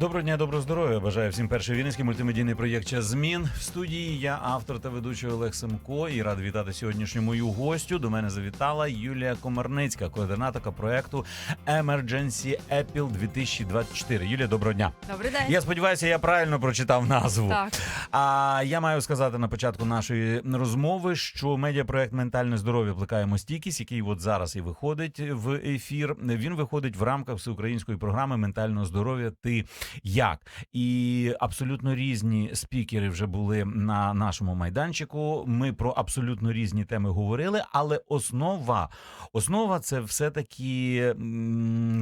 Доброго дня, доброго здоров'я. Бажаю всім перший вінницький мультимедійний проєкт «Час змін. В студії я автор та ведучий Олег Семко і радий вітати сьогоднішню мою гостю. До мене завітала Юлія Комарницька, координаторка проекту Emergency Apple 2024. Юлія, доброго дня. Добрий день. Я сподіваюся, я правильно прочитав назву. Так, А я маю сказати на початку нашої розмови, що медіапроект Ментальне здоров'я плекаємо стійкість, який от зараз і виходить в ефір. Він виходить в рамках всеукраїнської програми ментального здоров'я. Ти як? І абсолютно різні спікери вже були на нашому майданчику. Ми про абсолютно різні теми говорили, але основа, основа це все таки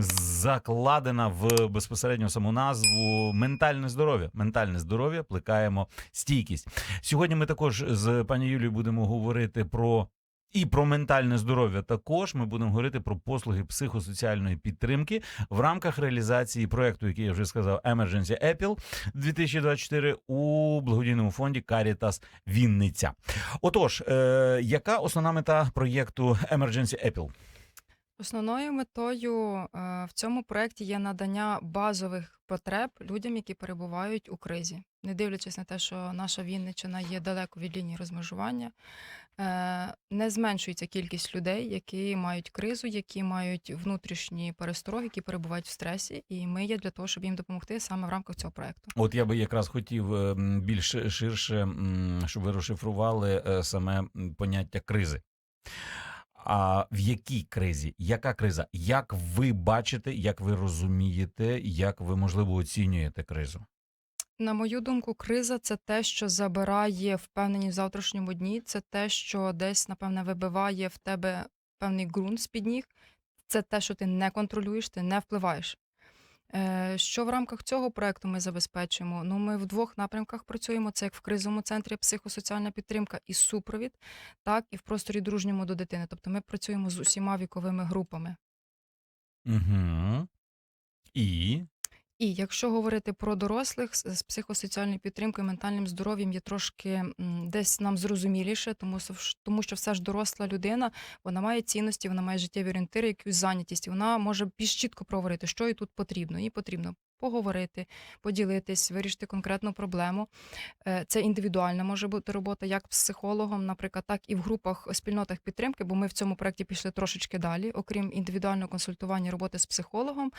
закладена в безпосередньо саму назву ментальне здоров'я. Ментальне здоров'я плекаємо стійкість. Сьогодні ми також з пані Юлією будемо говорити про. І про ментальне здоров'я також ми будемо говорити про послуги психосоціальної підтримки в рамках реалізації проекту, який я вже сказав, Emergency Apple 2024 у благодійному фонді Caritas Вінниця. Отож, е, яка основна мета проєкту Emergency Apple? Основною метою е, в цьому проєкті є надання базових потреб людям, які перебувають у кризі, не дивлячись на те, що наша Вінниччина є далеко від лінії розмежування. е, Не зменшується кількість людей, які мають кризу, які мають внутрішні перестороги, які перебувають в стресі, і ми є для того, щоб їм допомогти саме в рамках цього проекту. От я би якраз хотів е, більш ширше, щоб ви розшифрували саме поняття кризи. А в якій кризі? Яка криза? Як ви бачите, як ви розумієте, як ви можливо оцінюєте кризу? На мою думку, криза це те, що забирає впевненість в завтрашньому дні. Це те, що десь, напевне, вибиває в тебе певний ґрунт з-під ніг. Це те, що ти не контролюєш, ти не впливаєш. Е, Що в рамках цього проекту ми забезпечуємо? Ну, ми в двох напрямках працюємо: це як в кризовому центрі психосоціальна підтримка і супровід, так і в просторі дружньому до дитини. Тобто ми працюємо з усіма віковими групами. Угу. І І якщо говорити про дорослих з психосоціальною підтримкою, ментальним здоров'ям є трошки десь нам зрозуміліше, тому тому що все ж доросла людина, вона має цінності, вона має життєві орієнтири, якусь зайнятість. Вона може більш чітко проговорити, що їй тут потрібно. Їй потрібно поговорити, поділитись, вирішити конкретну проблему. Е, Це індивідуальна може бути робота як з психологом, наприклад, так і в групах, спільнотах підтримки, бо ми в цьому проєкті пішли трошечки далі. Окрім індивідуального консультування, роботи з психологом,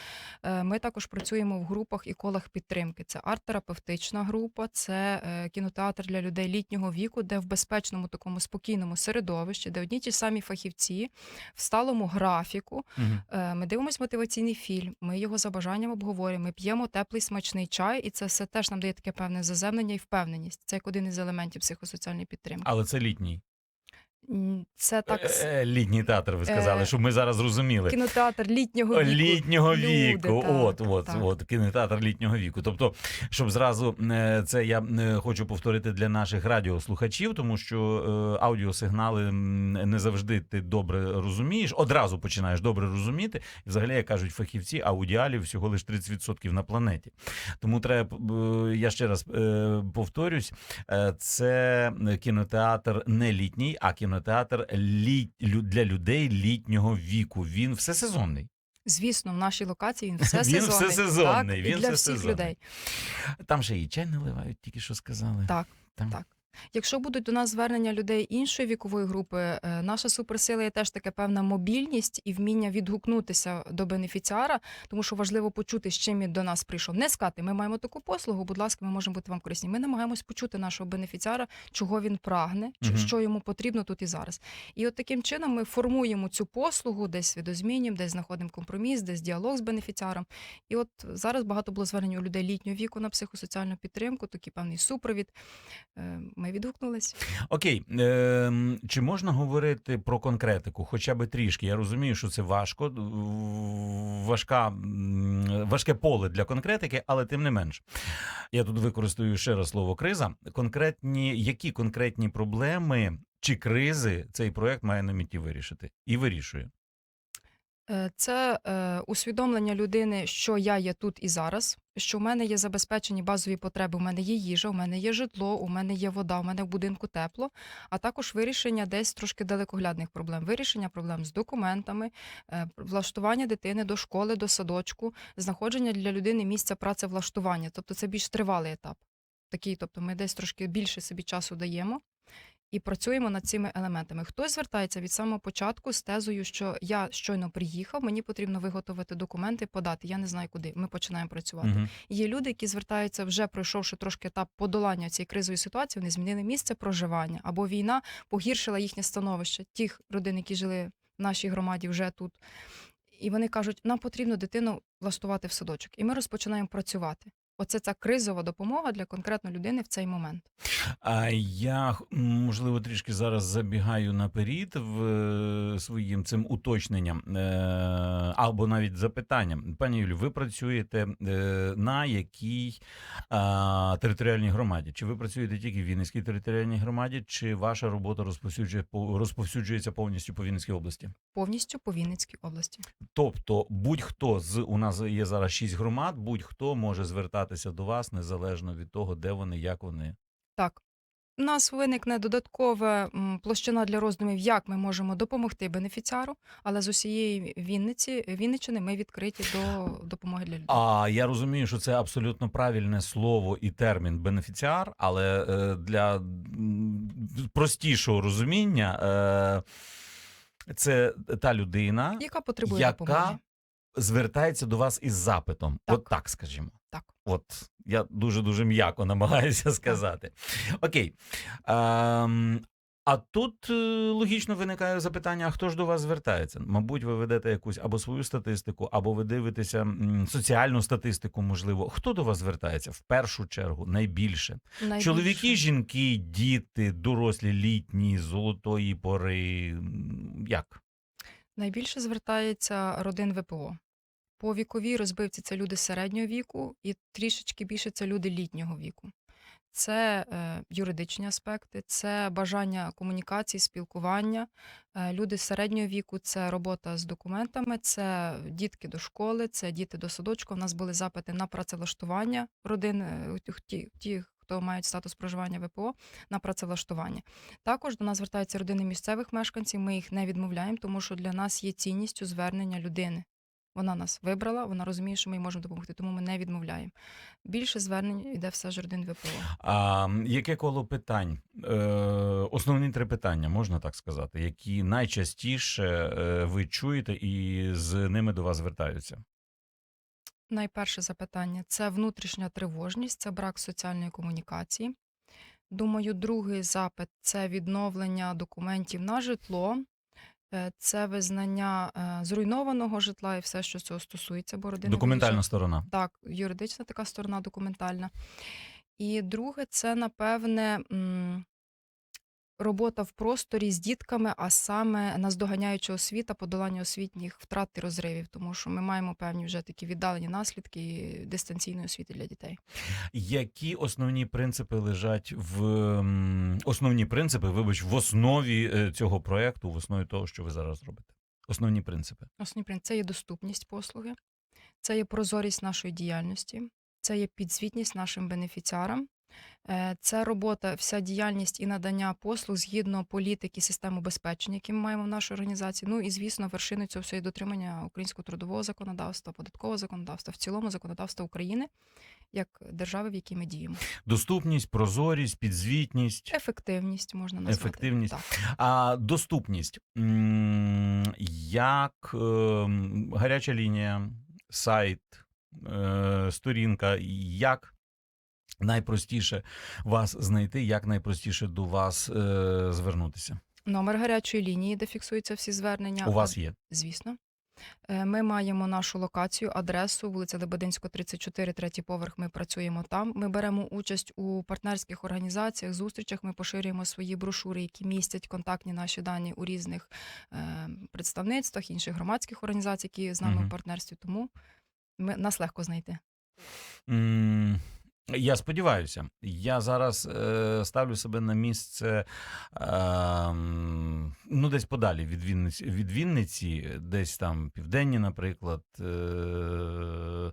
Е, Ми також працюємо в групах і колах підтримки. Це арт-терапевтична група, це е, кінотеатр для людей літнього віку, де в безпечному такому спокійному середовищі, де одні й ті самі фахівці в сталому графіку. Е, Ми дивимося мотиваційний фільм, ми його за бажанням обговорюємо, ми п'ємо теплий смачний чай, і це все теж нам дає таке певне заземлення і впевненість. Це як один із елементів психосоціальної підтримки. але це літній. Це так Е, Літній театр, ви сказали, Е, щоб ми зараз зрозуміли. кінотеатр літнього віку. Літнього Люди, віку, так, от, от, так. от, кінотеатр літнього віку. Тобто, щоб зразу е, це я е, хочу повторити для наших радіослухачів, тому що е, аудіосигнали не завжди ти добре розумієш, одразу починаєш добре розуміти. І взагалі, як кажуть фахівці, аудіалів всього лише 30% на планеті. Тому треба, е, я ще раз е, повторюсь, е, це кінотеатр не літній, а кінотеатр літ, для людей літнього віку. Він всесезонний. Звісно, в нашій локації він все Він сезонний. всесезонний, так, він і для всіх всесезонний. людей. Там ще і чай наливають, тільки що сказали. Так, Там. так. Якщо будуть до нас звернення людей іншої вікової групи, е, наша суперсила є теж така певна мобільність і вміння відгукнутися до бенефіціара, тому що важливо почути, з чим він до нас прийшов. Не сказати, ми маємо таку послугу, будь ласка, ми можемо бути вам корисні. Ми намагаємось почути нашого бенефіціара, чого він прагне, Мгм. що йому потрібно тут і зараз. І от таким чином ми формуємо цю послугу, десь видозмінюємо, десь знаходимо компроміс, десь діалог з бенефіціаром. І от зараз багато було звернень у людей літнього віку на психосоціальну підтримку, такий певний супровід. Ми відгукнулись. Окей, е, чи можна говорити про конкретику, хоча б трішки? Я розумію, що це важко, важка, важке поле для конкретики, але тим не менш. Я тут використаю ще раз слово криза. Конкретні, які конкретні проблеми чи кризи цей проект має на меті вирішити і вирішує? Е, Це е, усвідомлення людини, що я є тут і зараз, що в мене є забезпечені базові потреби. У мене є їжа, у мене є житло, у мене є вода, у мене в будинку тепло, а також вирішення десь трошки далекоглядних проблем. Вирішення проблем з документами, е, влаштування дитини до школи, до садочку, знаходження для людини місця працевлаштування. Тобто це більш тривалий етап. Такий, тобто ми десь трошки більше собі часу даємо. І працюємо над цими елементами. Хтось звертається від самого початку з тезою, що я щойно приїхав, мені потрібно виготовити документи, подати. Я не знаю куди. Ми починаємо працювати. Мгм. Є люди, які звертаються вже пройшовши трошки етап подолання цієї кризової ситуації, вони змінили місце проживання або війна погіршила їхнє становище тих родин, які жили в нашій громаді вже тут. І вони кажуть, нам потрібно дитину влаштувати в садочок. І ми розпочинаємо працювати. Оце ця кризова допомога для конкретної людини в цей момент. А я можливо трішки зараз забігаю наперед в е, своїм цим уточненням е, або навіть запитанням. Пані Юлі, ви працюєте е, на якій територіальній громаді? Чи ви працюєте тільки в Вінницькій територіальній громаді, чи ваша робота розповсюджує по- розповсюджується повністю по Вінницькій області? Повністю по Вінницькій області. Тобто, будь-хто з у нас є зараз шість громад, будь-хто може звертатися до вас незалежно від того, де вони, як вони. Так. У нас виникне додаткова площина для роздумів, як ми можемо допомогти бенефіціару, але з усієї Вінниці, Вінниччини ми відкриті до допомоги для людей. А я розумію, що це абсолютно правильне слово і термін бенефіціар, але е, для простішого розуміння е, це та людина, Яка потребує яка допомоги? звертається до вас із запитом. Так. От так скажімо. Так. От я дуже дуже м'яко намагаюся сказати. Окей. Ем, а тут е, логічно виникає запитання: а хто ж до вас звертається? Мабуть, ви ведете якусь або свою статистику, або ви дивитеся соціальну статистику, можливо. Хто до вас звертається в першу чергу найбільше? Найбільше. Чоловіки, жінки, діти, дорослі, літні, золотої пори. Як? Найбільше звертається родин ВПО. По віковій розбивці це люди середнього віку, і трішечки більше це люди літнього віку. Це е, юридичні аспекти, це бажання комунікації, спілкування. Е, люди середнього віку це робота з документами, це дітки до школи, це діти до садочку. У нас були запити на працевлаштування родин, е, ті, ті, хто мають статус проживання ВПО, на працевлаштування. Також до нас звертаються родини місцевих мешканців. Ми їх не відмовляємо, тому що для нас є цінністю звернення людини. Вона нас вибрала, вона розуміє, що ми їй можемо допомогти, тому ми не відмовляємо. Більше звернень йде все ж родин ВПО. А яке коло питань? Е, основні три питання, можна так сказати, які найчастіше е, ви чуєте і з ними до вас звертаються. Найперше запитання це внутрішня тривожність, це брак соціальної комунікації. Думаю, другий запит це відновлення документів на житло, це визнання е, зруйнованого житла і все, що цього стосується, бо родина Документальна виїжджає- сторона. Так, юридична така сторона документальна. І друге, це, напевне, робота в просторі з дітками, а саме наздоганяюча освіта, подолання освітніх втрат і розривів, тому що ми маємо певні вже такі віддалені наслідки дистанційної освіти для дітей. Які основні принципи лежать в основні принципи, вибач, в основі е, цього проекту, в основі того, що ви зараз робите? Основні принципи. Основний принцип це є доступність послуги, це є прозорість нашої діяльності, це є підзвітність нашим бенефіціарам. Е, Це робота, вся діяльність і надання послуг згідно політики системи убезпечення, які ми маємо в нашій організації. Ну і звісно, вершиною цього все є дотримання українського трудового законодавства, податкового законодавства, в цілому законодавства України як держави, в якій ми діємо. Доступність, прозорість, підзвітність. Ефективність можна назвати. Ефективність. Так. А доступність. Як ем, гаряча лінія, сайт, е, сторінка, як найпростіше вас знайти, як найпростіше до вас е, звернутися? Номер гарячої лінії, де фіксуються всі звернення. У вас є. Звісно. Е, Ми маємо нашу локацію, адресу, вулиця Лебединського, 34, третій поверх. Ми працюємо там. Ми беремо участь у партнерських організаціях, зустрічах. Ми поширюємо свої брошури, які містять контактні наші дані у різних е, представництвах, інших громадських організацій, які з нами Мгм. в партнерстві. Тому ми, нас легко знайти. Я сподіваюся, я зараз е, ставлю себе на місце е, ну, десь подалі від Вінниці, від Вінниці, десь там південні, наприклад. Е,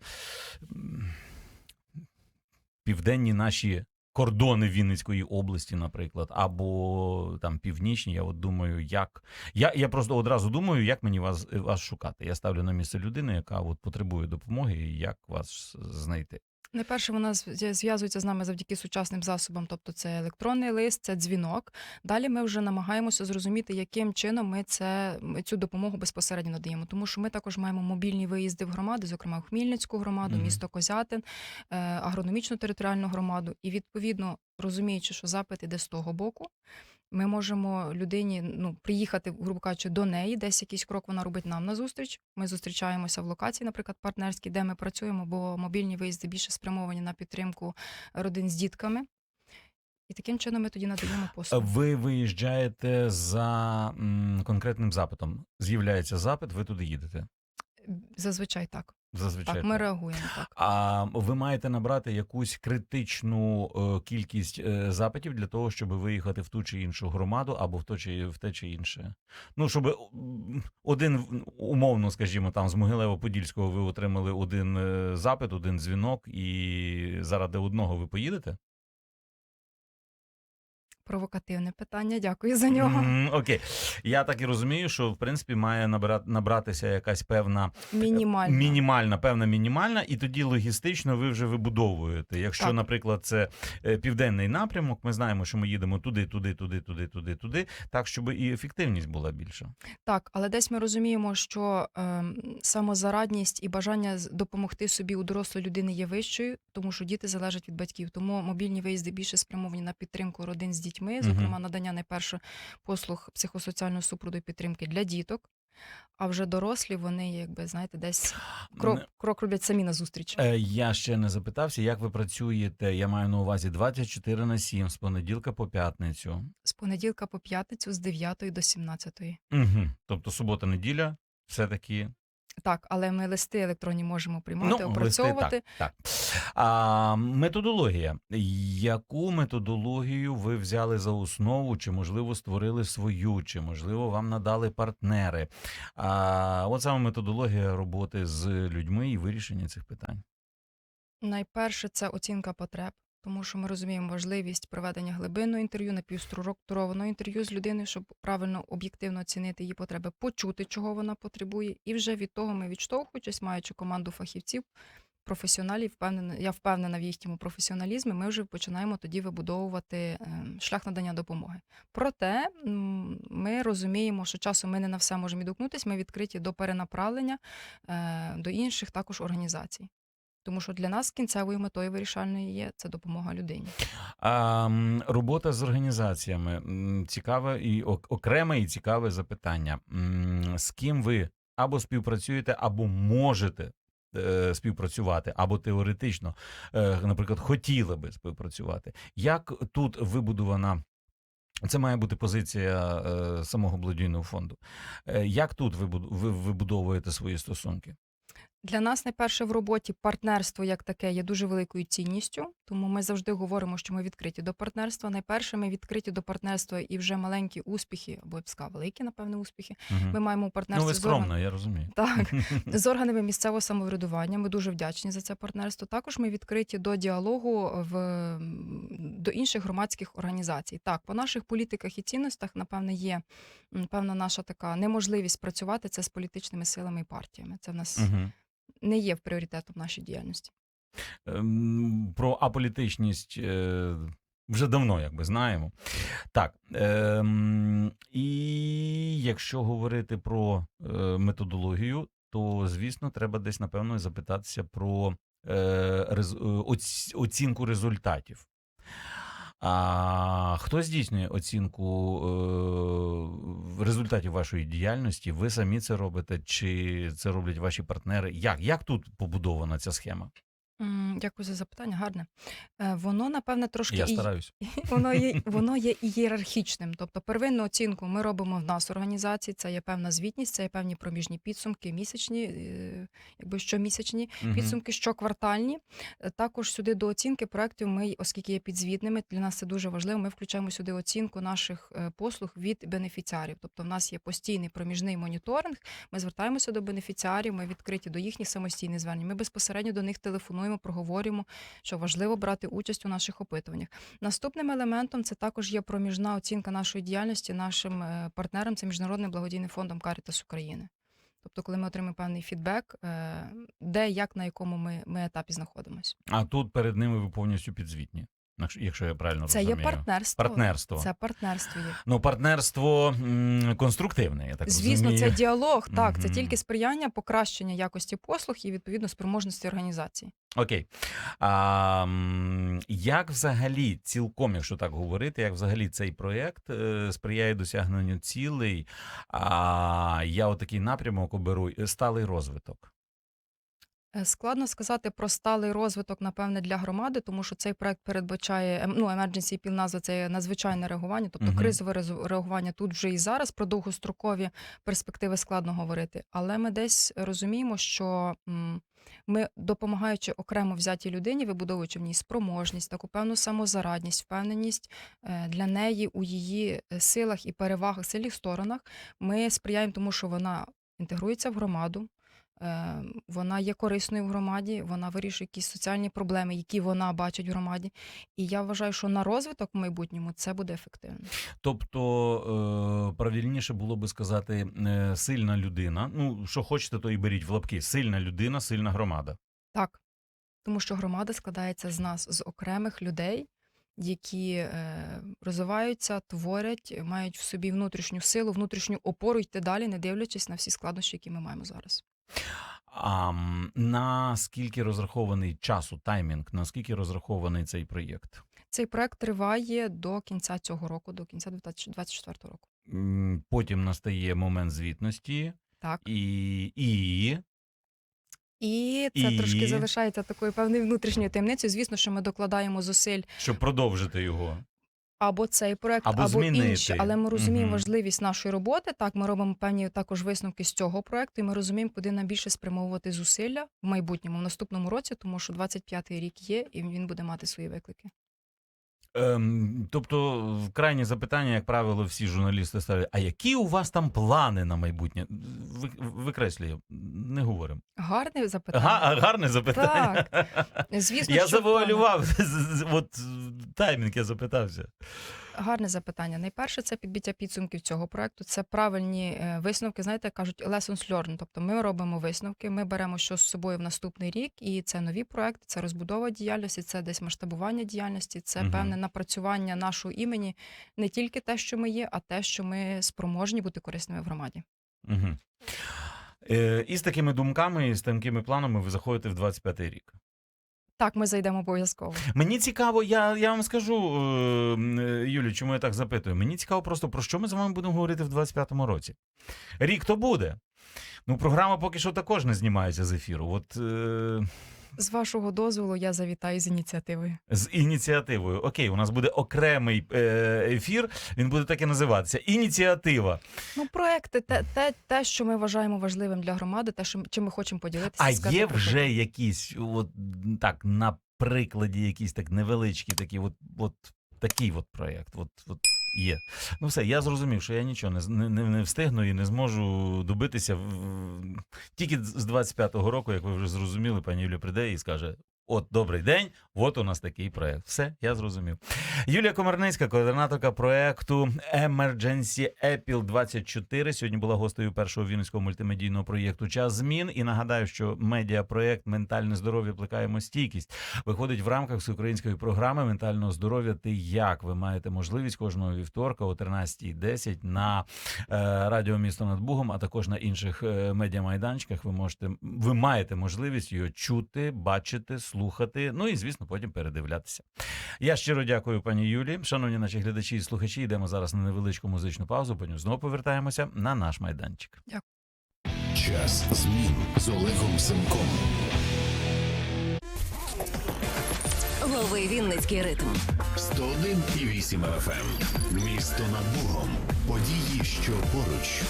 південні наші кордони Вінницької області, наприклад, або там північні. Я от думаю, як. Я, я просто одразу думаю, як мені вас, вас шукати. Я ставлю на місце людини, яка от потребує допомоги, і як вас знайти. Найперше вона зв'язується з нами завдяки сучасним засобам, тобто це електронний лист, це дзвінок. Далі ми вже намагаємося зрозуміти, яким чином ми це цю допомогу безпосередньо надаємо. Тому що ми також маємо мобільні виїзди в громади, зокрема в Хмільницьку громаду, Мгм. місто Козятин, е, агрономічну територіальну громаду. І відповідно розуміючи, що запит іде з того боку. Ми можемо людині ну приїхати, грубо кажучи, до неї, десь якийсь крок вона робить нам на зустріч. Ми зустрічаємося в локації, наприклад, партнерській, де ми працюємо, бо мобільні виїзди більше спрямовані на підтримку родин з дітками. І таким чином ми тоді надаємо послуги. Ви виїжджаєте за м, конкретним запитом. З'являється запит, ви туди їдете. Зазвичай так. Зазвичай. Так, ми реагуємо так. А ви маєте набрати якусь критичну е, кількість е, запитів для того, щоб виїхати в ту чи іншу громаду або в то чи в те чи інше. Ну, щоб один умовно, скажімо, там з Могилево-Подільського ви отримали один е, запит, один дзвінок, і заради одного ви поїдете? Провокативне питання. Дякую за нього. М, Окей. Я так і розумію, що в принципі має набира- набратися якась певна Мінімально. мінімальна, певна мінімальна, і тоді логістично ви вже вибудовуєте. Якщо, Так. наприклад, це е, південний напрямок, ми знаємо, що ми їдемо туди, туди, туди, туди, туди, туди, так щоб і ефективність була більша. Так, але десь ми розуміємо, що ем, самозарадність і бажання допомогти собі у дорослої людини є вищою, тому що діти залежать від батьків. Тому мобільні виїзди більше спрямовані на підтримку родин з дітьми, Мгм. зокрема надання найперше послуг психосоціального супроводу і підтримки для діток. А вже дорослі вони, якби знаєте, десь крок, крок роблять самі на зустріч. Е, Я ще не запитався, як ви працюєте. Я маю на увазі 24 на 7, з понеділка по п'ятницю. З понеділка по п'ятницю з 9 до 17. Угу. Тобто субота, неділя, все-таки Так, але ми листи електронні можемо приймати, листи, опрацьовувати. Ну, так, так. А, методологія. Яку методологію ви взяли за основу, чи можливо створили свою, чи можливо вам надали партнери? А, от саме методологія роботи з людьми і вирішення цих питань. Найперше це оцінка потреб, тому що ми розуміємо важливість проведення глибинного інтерв'ю, напівструктурованого інтерв'ю з людиною, щоб правильно об'єктивно оцінити її потреби, почути, чого вона потребує, і вже від того ми відштовхуючись, маючи команду фахівців, професіоналів, впевнена, я впевнена в їхньому професіоналізмі. Ми вже починаємо тоді вибудовувати ем, шлях надання допомоги. Проте ми розуміємо, що часом ми не на все можемо відгукнутися. Ми відкриті до перенаправлення е, до інших також організацій. Тому що для нас кінцевою метою вирішальною є це допомога людині. А, робота з організаціями цікаве і окреме і цікаве запитання. З ким ви або співпрацюєте, або можете е, співпрацювати, або теоретично, е, наприклад, хотіли би співпрацювати. Як тут вибудована? Це має бути позиція е, самого благодійного фонду. Як тут ви вибудовуєте свої стосунки? Для нас найперше в роботі партнерство як таке є дуже великою цінністю, тому ми завжди говоримо, що ми відкриті до партнерства. Найперше ми відкриті до партнерства і вже маленькі успіхи, або я б сказала, великі, напевне, успіхи. Мгм. Ми маємо Ну, партнерство ви з орган- скромно, я розумію. Так, з органами місцевого самоврядування. Ми дуже вдячні за це партнерство. Також ми відкриті до діалогу в до інших громадських організацій. Так, по наших політиках і цінностях, напевне, є певна наша така неможливість працювати це з політичними силами і партіями. Це в нас Мгм. не є в пріоритетом в нашій діяльності. Ем, Про аполітичність е, вже давно якби знаємо. Так. ем, І якщо говорити про е, методологію, то звісно, треба десь напевно запитатися про е, оцінку результатів. А хто здійснює оцінку е, результатів вашої діяльності? Ви самі це робите, чи це роблять ваші партнери? Як, як тут побудована ця схема? М, Дякую за запитання, гарне. Е, Воно, напевне, трошки Я і стараюсь. воно є, воно є ієрархічним. Тобто первинну оцінку ми робимо в нас в організації. Це є певна звітність, це є певні проміжні підсумки, місячні, е, якби щомісячні Мгм. підсумки, щоквартальні. Е, Також сюди до оцінки проєктів ми, оскільки є підзвітними, для нас це дуже важливо. Ми включаємо сюди оцінку наших е, послуг від бенефіціарів. Тобто, в нас є постійний проміжний моніторинг. Ми звертаємося до бенефіціарів, ми відкриті до їхніх самостійних звернень. Ми безпосередньо до них телефонуємо, проговорюємо, що важливо брати участь у наших опитуваннях. Наступним елементом це також є проміжна оцінка нашої діяльності нашим е, партнерам. Це міжнародним благодійним фондом Карітас України. Тобто, коли ми отримаємо певний фідбек, е, де як на якому ми, ми етапі знаходимося. А тут перед ними ви повністю підзвітні, якщо- я правильно Це розумію. є партнерство. Партнерство. Це партнерство є. Ну, партнерство конструктивне, я так Звісно, розумію. це діалог. Так, це тільки сприяння покращення якості послуг і відповідно спроможності організації. Окей. А, як взагалі, цілком, якщо так говорити, як взагалі цей проєкт е, сприяє досягненню цілей? А я отакий напрямок оберу е, сталий розвиток. Е, Складно сказати про сталий розвиток, напевне, для громади, тому що цей проект передбачає ем, ну, emergency appeal назва це надзвичайне реагування, тобто Мгм. кризове реагування тут вже і зараз. Про довгострокові перспективи складно говорити. Але ми десь розуміємо, що ми, допомагаючи окремо взятій людині, вибудовуючи в ній спроможність, таку певну самозарадність, впевненість е, для неї у її е, силах і перевагах, сильних сторонах, ми сприяємо тому, що вона інтегрується в громаду. Е, Вона є корисною в громаді, вона вирішує якісь соціальні проблеми, які вона бачить в громаді. І я вважаю, що на розвиток в майбутньому це буде ефективно. Тобто, е, правильніше було би сказати, е, сильна людина. Ну, що хочете, то і беріть в лапки. Сильна людина, сильна громада. Так, тому що громада складається з нас, з окремих людей, які е, розвиваються, творять, мають в собі внутрішню силу, внутрішню опору йти далі, не дивлячись на всі складнощі, які ми маємо зараз. А наскільки розрахований часу, таймінг, наскільки розрахований цей проєкт? Цей проект триває до кінця цього року, до кінця 2024 року. Потім настає момент звітності, Так. і, і І це І? трошки залишається такою певною внутрішньою таємницею. Звісно, що ми докладаємо зусиль щоб продовжити його. Або цей проект, Або або, інші, але ми розуміємо угу. важливість нашої роботи. Так, ми робимо певні також висновки з цього проекту, і ми розуміємо, куди нам більше спрямовувати зусилля в майбутньому, в наступному році, тому що 25-й рік є, і він буде мати свої виклики. Ем, тобто, в крайнє запитання, як правило, всі журналісти ставлять, а які у вас там плани на майбутнє? Ви, викреслюю, не говоримо. Гарне запитання. Га, гарне запитання. Звісно, я завуалював от таймінг, я запитався. Гарне запитання. Найперше це підбиття підсумків цього проекту. Це правильні е, висновки. Знаєте, кажуть, lessons learned. Тобто ми робимо висновки, ми беремо що з собою в наступний рік, і це нові проекти, це розбудова діяльності, це десь масштабування діяльності, це Мгм. певне напрацювання нашого імені, не тільки те, що ми є, а те, що ми спроможні бути корисними в громаді. Угу. І з такими думками, і з такими планами ви заходите в 25-й рік. Так, ми зайдемо обов'язково. Мені цікаво, я, я вам скажу, е, е, Юлю, чому я так запитую. Мені цікаво просто, про що ми з вами будемо говорити в 25-му році. Рік то буде. Ну, програма поки що також не знімається з ефіру. От е, З вашого дозволу я завітаю з ініціативою. з ініціативою. Окей, у нас буде окремий е, ефір, він буде так і називатися. Ініціатива. Ну, проекти, те, те, те, що ми вважаємо важливим для громади, те, що чим ми хочемо поділитися. А сказати є вже якісь, от так, на прикладі, якісь так невеличкі, такі, от, от такий от проєкт. От, от є. Ну все, я зрозумів, що я нічого не, не, не, встигну і не зможу добитися. в- Тільки з 25-го року, як ви вже зрозуміли, пані Юлія прийде і скаже: От, добрий день, от у нас такий проєкт. Все, я зрозумів. Юлія Комарницька, координаторка проєкту Emergency Appeal 24. Сьогодні була гостею першого вінницького мультимедійного проєкту Час змін. І нагадаю, що медіапроєкт Ментальне здоров'я плекаємо стійкість виходить в рамках всеукраїнської програми ментального здоров'я. Ти як ви маєте можливість кожного вівторка о 13.10 на е, радіо місто над Бугом, а також на інших е, медіамайданчиках. Ви можете ви маєте можливість його чути, бачити, слухати. Ну і звісно, потім передивлятися. Я щиро дякую пані Юлі. Шановні наші глядачі і слухачі, йдемо зараз на невеличку музичну паузу. Потім знову повертаємося на наш майданчик. Час змін з Олегом Семком. Лови Вінницький ритм. 101,8 FM. Місто над Богом. Події, що поруч.